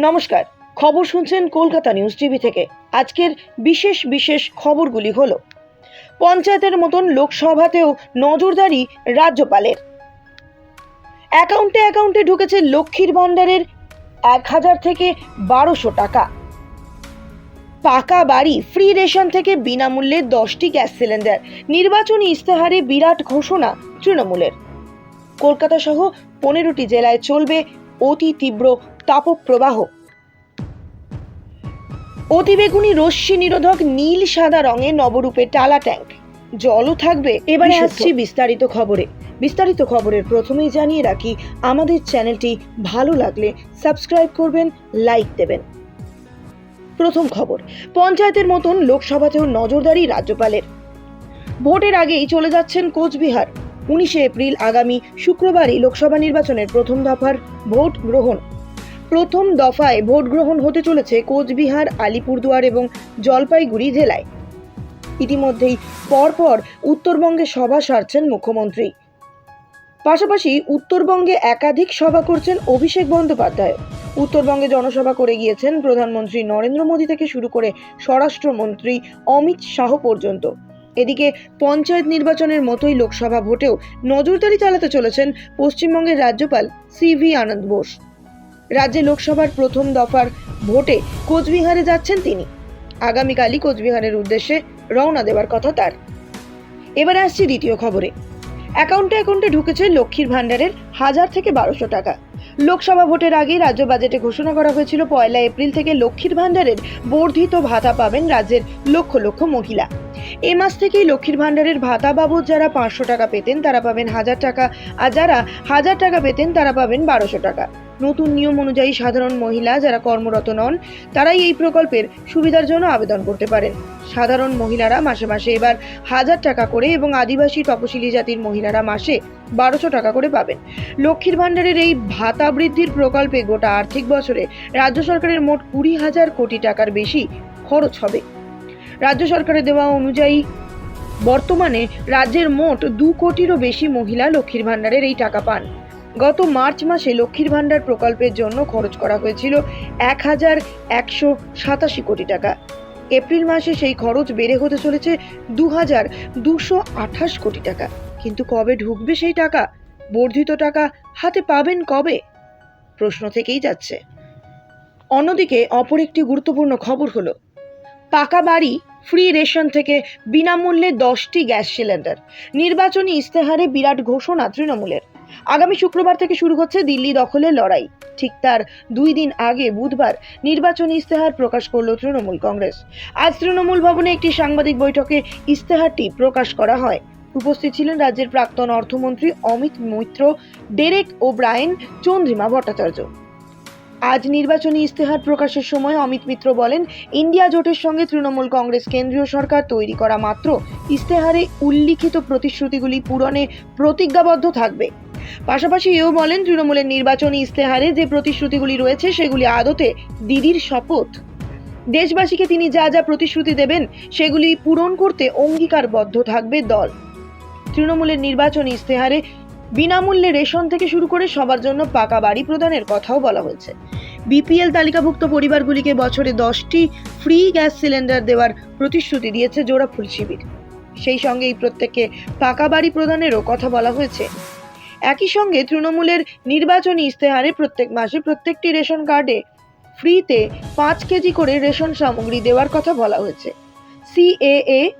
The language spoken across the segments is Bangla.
নমস্কার। খবর শুনছেন কলকাতা নিউজ টিভি থেকে। আজকের বিশেষ বিশেষ খবরগুলি হলো, পঞ্চায়েতের মতন লোকসভাতেও নজরদারি রাজ্যপালের। অ্যাকাউন্টে অ্যাকাউন্টে ঢুকেছে লক্ষ্মীর ভাণ্ডারের এক হাজার থেকে বারোশো টাকা। পাকা বাড়ি ফ্রি রেশন থেকে বিনামূল্যে দশটি গ্যাস সিলিন্ডার। নির্বাচনী ইস্তেহারে বিরাট ঘোষণা তৃণমূলের। কলকাতা সহ পনেরোটি জেলায় চলবে অতি তীব্র তাপপ্রবাহ। অতিবেগুনি রশ্মি নিরোধক নীল সাদা রঙে নবরূপে টালা ট্যাঙ্ক। জলও থাকবে। এবারে আসছি বিস্তারিত খবরে। বিস্তারিত খবরের প্রথমেই জানিয়ে রাখি আমাদের চ্যানেলটি ভালো লাগলে সাবস্ক্রাইব করবেন লাইক দেবেন। প্রথম খবর পঞ্চায়েতের মতন লোকসভাতেও নজরদারি রাজ্যপালের। ভোটের আগেই চলে যাচ্ছেন কোচবিহার। উনিশে এপ্রিল আগামী শুক্রবারই লোকসভা নির্বাচনের প্রথম দফার ভোট গ্রহণ। প্রথম দফায় ভোট গ্রহণ হতে চলেছে কোচবিহার, আলিপুরদুয়ার এবং জলপাইগুড়ি জেলায়। ইতিমধ্যেই পরপর উত্তরবঙ্গে সভা সারছেন মুখ্যমন্ত্রী। পাশাপাশি উত্তরবঙ্গে একাধিক সভা করছেন অভিষেক বন্দ্যোপাধ্যায়। উত্তরবঙ্গে জনসভা করে গিয়েছেন প্রধানমন্ত্রী নরেন্দ্র মোদী থেকে শুরু করে স্বরাষ্ট্রমন্ত্রী অমিত শাহ পর্যন্ত। এদিকে পঞ্চায়েত নির্বাচনের মতোই লোকসভা ভোটেও নজরদারি চালাতে চলেছেন পশ্চিমবঙ্গের রাজ্যপাল সি ভি আনন্দ বোস। রাজ্যে লোকসভার প্রথম দফার ভোটে কোচবিহারে যাচ্ছেন তিনি। আগামীকালই কোচবিহারের উদ্দেশ্যে রওনা দেওয়ার কথা তার। এবারে আসছি দ্বিতীয় খবরে। অ্যাকাউন্টে অ্যাকাউন্টে ঢুকেছে লক্ষ্মীর ভাণ্ডারের হাজার থেকে বারোশো টাকা। লোকসভা ভোটের আগেই রাজ্য বাজেটে ঘোষণা করা হয়েছিল, পয়লা এপ্রিল থেকে লক্ষ্মীর ভাণ্ডারের বর্ধিত ভাতা পাবেন রাজ্যের লক্ষ লক্ষ মহিলা। এ মাস থেকেই লক্ষ্মীর ভাণ্ডারের ভাতা বাবদ যারা পাঁচশো টাকা পেতেন, তারা পাবেন হাজার টাকা, আর যারা হাজার টাকা পেতেন, তারা পাবেন বারোশো টাকা। নতুন নিয়ম অনুযায়ী সাধারণ মহিলা যারা কর্মরত নন, তারাই এই প্রকল্পের সুবিধার জন্য আবেদন করতে পারেন। সাধারণ মহিলারা মাসে মাসে এবার হাজার টাকা করে এবং আদিবাসী তপশিলি জাতির মহিলারা মাসে বারোশো টাকা করে পাবেন। লক্ষ্মীর ভাণ্ডারের এই ভাতা বৃদ্ধির প্রকল্পে গোটা আর্থিক বছরে রাজ্য সরকারের মোট কুড়ি হাজার কোটি টাকার বেশি খরচ হবে। রাজ্য সরকারের দেওয়া অনুযায়ী বর্তমানে রাজ্যের মোট দু কোটিরও বেশি মহিলা লক্ষ্মীর ভাণ্ডারের এই টাকা পান। গত মার্চ মাসে লক্ষ্মীর ভাণ্ডার প্রকল্পের জন্য খরচ করা হয়েছিল এক হাজার একশো সাতাশি কোটি টাকা। এপ্রিল মাসে সেই খরচ বেড়ে হতে চলেছে দু হাজার দুশো আঠাশ কোটি টাকা। কিন্তু কবে ঢুকবে সেই টাকা? বর্ধিত টাকা হাতে পাবেন কবে? প্রশ্ন থেকেই যাচ্ছে। অন্যদিকে অপর একটি গুরুত্বপূর্ণ খবর হলো, পাকা বাড়ি ফ্রি রেশন থেকে বিনামূল্যে দশটি গ্যাস সিলিন্ডার। নির্বাচনী ইস্তেহারে বিরাট ঘোষণা তৃণমূলের। আগামী শুক্রবার থেকে শুরু হচ্ছে দিল্লি দখলের লড়াই। ঠিক তার দুই দিন আগে বুধবার নির্বাচনী ইস্তেহার প্রকাশ করল তৃণমূল কংগ্রেস। আজ তৃণমূল ভবনে একটি সাংবাদিক বৈঠকে ইস্তেহারটি প্রকাশ করা হয়। উপস্থিত ছিলেন রাজ্যের প্রাক্তন অর্থমন্ত্রী Amit Maitra, Derek O'Brien Chandrima Bhattacharya. আজ নির্বাচনী ইস্তেহার প্রকাশের সময় অমিত মিত্র বলেন, ইন্ডিয়া জোটের সঙ্গে তৃণমূল কংগ্রেস কেন্দ্রীয় সরকার তৈরি করা মাত্র। ইস্তেহারে উল্লিখিত প্রতিশ্রুতিগুলি পূরণে প্রতিজ্ঞাবদ্ধ থাকবে। পাশাপাশি এও বলেন, তৃণমূলের নির্বাচনী ইস্তেহারে যে প্রতিশ্রুতিগুলি রয়েছে, সেগুলি আদতে দিদির শপথ। দেশবাসীকে তিনি যা যা প্রতিশ্রুতি দেবেন, সেগুলি পূরণ করতে অঙ্গীকারবদ্ধ থাকবে দল। তৃণমূলের নির্বাচনী ইস্তেহারে বিনামূল্যে রেশন থেকে শুরু করে সবার জন্য পাকা বাড়ি প্রদানের কথাও বলা হয়েছে। বিপিএল তালিকাভুক্ত পরিবারগুলিকে বছরে দশটি ফ্রি গ্যাস সিলিন্ডার দেওয়ার প্রতিশ্রুতি দিয়েছে জোড়াফুল শিবির। সেই সঙ্গে এই প্রত্যেককে পাকা বাড়ি প্রদানেরও কথা বলা হয়েছে। একই সঙ্গে তৃণমূলের নির্বাচনী ইস্তেহারে প্রত্যেক মাসে প্রত্যেকটি রেশন কার্ডে ফ্রিতে পাঁচ কেজি করে রেশন সামগ্রী দেওয়ার কথা বলা হয়েছে। সিএএ,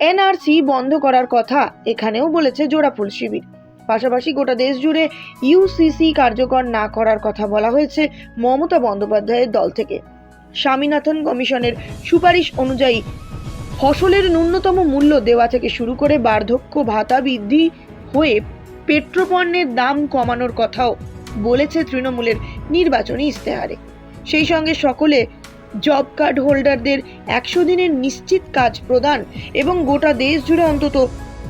এনআরসি বন্ধ করার কথা এখানেও বলেছে জোড়াফুল শিবির। পাশাপাশি গোটা দেশ জুড়ে ইউসিসি কার্যকর না করার কথা বলা হয়েছে মমতা বন্দ্যোপাধ্যায়ের দল থেকে। স্বামীনাথন কমিশনের সুপারিশ অনুযায়ী ফসলের ন্যূনতম মূল্য দেওয়া থেকে শুরু করে বার্ধক্য ভাতা বৃদ্ধি হয়ে পেট্রোপণ্যের দাম কমানোর কথাও বলেছে তৃণমূলের নির্বাচনী ইস্তেহারে সেই সঙ্গে সকলে জব কার্ড হোল্ডারদের একশো দিনের নিশ্চিত কাজ প্রদান এবং গোটা দেশ জুড়ে অন্তত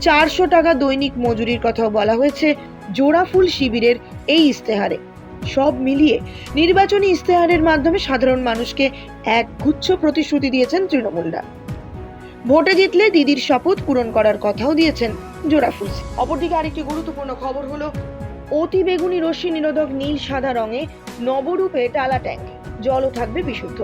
চারশো টাকা দৈনিক মজুরির কথাও বলা হয়েছে জোড়াফুল শিবিরের এই ইস্তেহারে সব মিলিয়ে নির্বাচনী ইস্তেহারের মাধ্যমে সাধারণ মানুষকে এক গুচ্ছ প্রতিশ্রুতি দিয়েছেন তৃণমূলরা। ভোটে জিতলে দিদির শপথ পূরণ করার কথাও দিয়েছেন জোড়াফুল অপরদিকে আরেকটি গুরুত্বপূর্ণ খবর হলো, অতি বেগুনি রশ্মি নিরোধক নীল সাদা রঙে নবরূপে টালা ট্যাঙ্ক, জলও থাকবে বিশুদ্ধ।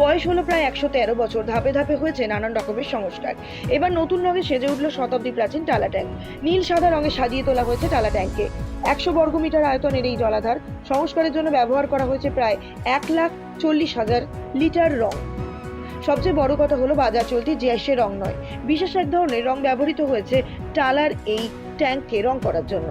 বয়স হলো প্রায় একশো তেরো বছর। ধাপে ধাপে হয়েছে নানান রকমের সংস্কার। এবার নতুন রঙে সেজে উঠল শতাব্দী প্রাচীন টালা ট্যাঙ্ক। নীল সাদা রঙে সাজিয়ে তোলা হয়েছে টালা ট্যাঙ্ককে। একশো বর্গমিটার আয়তনের এই জলাধার সংস্কারের জন্য ব্যবহার করা হয়েছে প্রায় এক লাখ চল্লিশ হাজার লিটার রং। সবচেয়ে বড় কথা হলো বাজার চলতি জিয়াসে রং নয়। বিশেষ এক ধরনের রং ব্যবহৃত হয়েছে টালার এই ট্যাঙ্ককে রং করার জন্য।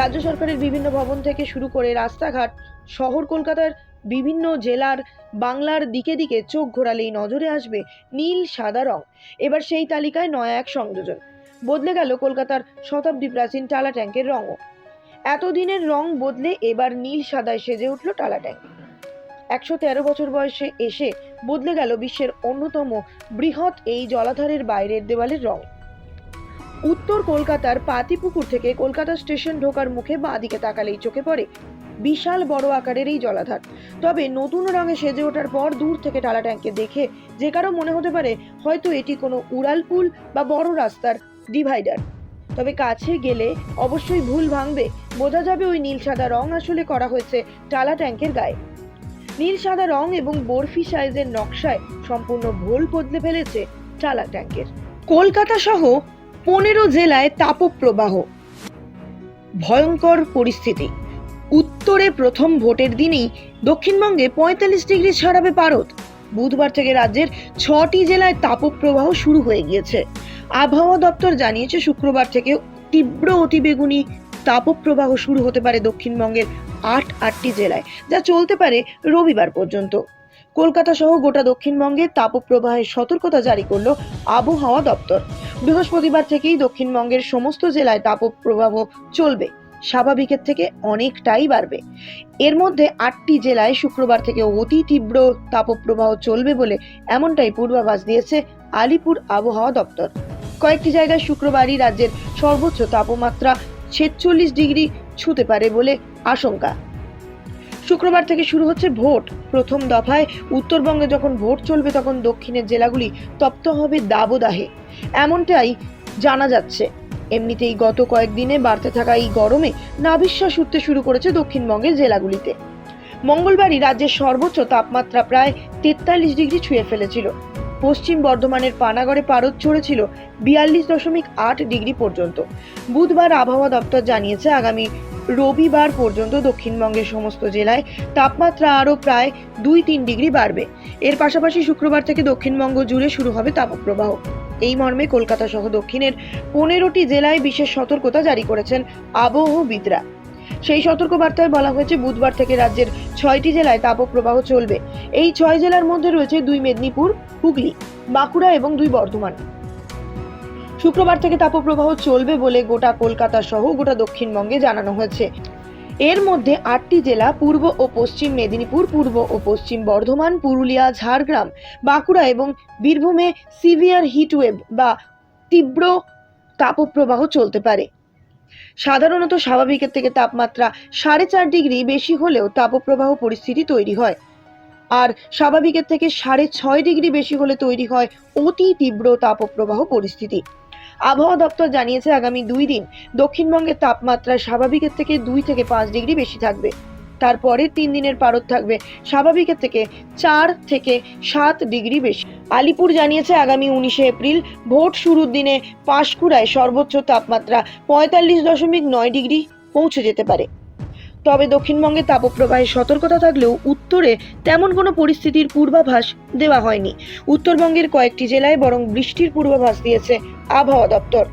রাজ্য সরকারের বিভিন্ন ভবন থেকে শুরু করে রাস্তাঘাট, শহর কলকাতার বিভিন্ন জেলার বাংলার দিকে দিকে চোখ ঘোরালেই নজরে আসবে নীল সাদা রং। এবার সেই তালিকায় নয়া এক সংযোজন। বদলে গেল কলকাতার শতাব্দী প্রাচীন টালা ট্যাঙ্কের রঙও। এতদিনের রং বদলে এবার নীল সাদায় সেজে উঠল টালা ট্যাঙ্ক। একশো তেরো বছর বয়সে এসে বদলে গেল বিশ্বের অন্যতম বৃহৎ এই জলাধারের বাইরের দেওয়ালের রং। উত্তর কলকাতার পাতিপুকুর থেকে কলকাতা স্টেশন ঢোকার মুখে বাঁ দিকে তাকালেই চোখে পড়ে। বিশাল বড় আকারের এই জলাধার। তবে নতুন রঙে সেজে ওঠার পর দূর থেকে টালা ট্যাঙ্কে দেখে যে কারও মনে হতে পারে হয়তো এটি কোনো উড়াল পুল বা বড় রাস্তার ডিভাইডার। তবে কাছে গেলে অবশ্যই ভুল ভাঙবে। বোঝা যাবে ওই নীল সাদা রং আসলে করা হয়েছে টালা ট্যাঙ্কের গায়ে। নীল সাদা রং এবং বরফি সাইজের নকশায় সম্পূর্ণ ভোল বদলে ফেলেছে টালা ট্যাঙ্কের কলকাতা সহ পনেরো জেলায় তাপপ্রবাহ। ভয়ঙ্কর পরিস্থিতি। উত্তরে প্রথম ভোটের দিনেই দক্ষিণবঙ্গে পঁয়তাল্লিশ ডিগ্রি ছাড়াবে পারদ বুধবার থেকে রাজ্যের ছটি জেলায় তাপপ্রবাহ শুরু হয়ে গিয়েছে। আবহাওয়া দপ্তর জানিয়েছে, শুক্রবার থেকে তীব্র অতিবেগুনি তাপপ্রবাহ শুরু হতে পারে দক্ষিণবঙ্গের আট আটটি জেলায়, যা চলতে পারে রবিবার পর্যন্ত। কলকাতা সহ গোটা দক্ষিণবঙ্গে তাপপ্রবাহের সতর্কতা জারি করল আবহাওয়া দপ্তর। বৃহস্পতিবার থেকেই দক্ষিণবঙ্গের সমস্ত জেলায় তাপপ্রবাহ চলবে। স্বাভাবিকের থেকে অনেকটাই বাড়বে। এর মধ্যে আটটি জেলায় শুক্রবার থেকে অতি তীব্র তাপপ্রবাহ চলবে বলে এমনটাই পূর্বাভাস দিয়েছে আলিপুর আবহাওয়া দপ্তর। কয়েকটি জায়গায় শুক্রবারই রাজ্যের সর্বোচ্চ তাপমাত্রা ছেচল্লিশ ডিগ্রি ছুঁতে পারে বলে আশঙ্কা। শুক্রবার থেকে শুরু হচ্ছে ভোট। প্রথম দফায় উত্তরবঙ্গে যখন ভোট চলবে, তখন দক্ষিণের জেলাগুলি তপ্ত হবে দাবদাহে। এমনটাই জানা যাচ্ছে। এমনিতেই গত কয়েকদিনে বাড়তে থাকা এই গরমে নাবিশ্বাস উঠতে শুরু করেছে দক্ষিণবঙ্গের জেলাগুলিতে। মঙ্গলবারই রাজ্যের সর্বোচ্চ তাপমাত্রা প্রায় তেতাল্লিশ ডিগ্রি ছুঁয়ে ফেলেছিল। পশ্চিম বর্ধমানের পানাগড়ে পারদ চড়েছিল বিয়াল্লিশ দশমিক আট ডিগ্রি পর্যন্ত। বুধবার আবহাওয়া দপ্তর জানিয়েছে, আগামী রবিবার পর্যন্ত দক্ষিণবঙ্গের সমস্ত জেলায় তাপমাত্রা আরও প্রায় দুই তিন ডিগ্রি বাড়বে। এর পাশাপাশি শুক্রবার থেকে দক্ষিণবঙ্গ জুড়ে শুরু হবে তাপপ্রবাহ। এই মর্মে কলকাতা সহ দক্ষিণের পনেরোটি জেলায় বিশেষ সতর্কতা জারি করেছেন আবহবিদরা। সেই সতর্কবার্তায় বলা হয়েছে, বুধবার থেকে রাজ্যের ছয়টি জেলায় তাপপ্রবাহ চলবে। এই ছয় জেলার মধ্যে রয়েছে দুই মেদিনীপুর, হুগলি, বাঁকুড়া এবং দুই বর্ধমান। শুক্রবার থেকে তাপপ্রবাহ চলবে বলে গোটা কলকাতা সহ গোটা দক্ষিণবঙ্গে জানানো হয়েছে। এর মধ্যে আটটি জেলা পূর্ব ও পশ্চিম মেদিনীপুর, পূর্ব ও পশ্চিম বর্ধমান, পুরুলিয়া, ঝাড়গ্রাম, বাঁকুড়া এবং বীরভূমে সিভিয়ার হিটওয়েভ বা তীব্র তাপপ্রবাহ চলতে পারে। সাধারণত স্বাভাবিকের থেকে তাপমাত্রা সাড়ে চার ডিগ্রি বেশি হলেও তাপপ্রবাহ পরিস্থিতি তৈরি হয়। আর স্বাভাবিকের থেকে সাড়ে ছয় ডিগ্রি বেশি হলে তৈরি হয় অতি তীব্র তাপপ্রবাহ পরিস্থিতি। আবহাওয়া দপ্তর জানিয়েছে আগামী দুই দিন দক্ষিণবঙ্গের তাপমাত্রা স্বাভাবিকের থেকে দুই থেকে পাঁচ ডিগ্রি বেশি থাকবে। তারপরে তিন দিনের পারদ থাকবে স্বাভাবিকের থেকে চার থেকে সাত ডিগ্রি বেশি। আলিপুর জানিয়েছে আগামী উনিশে এপ্রিল ভোট শুরুর দিনে পাঁশকুড়ায় সর্বোচ্চ তাপমাত্রা পঁয়তাল্লিশ দশমিক নয় ডিগ্রি পৌঁছে যেতে পারে। তবে দক্ষিণবঙ্গে তাপপ্রবাহের সতর্কতা থাকলেও উত্তরে তেমন কোনো পরিস্থিতির পূর্বাভাস দেওয়া হয়নি। উত্তরবঙ্গের কয়েকটি জেলায় বরং বৃষ্টির পূর্বাভাস দিয়েছে আবহাওয়া দপ্তর।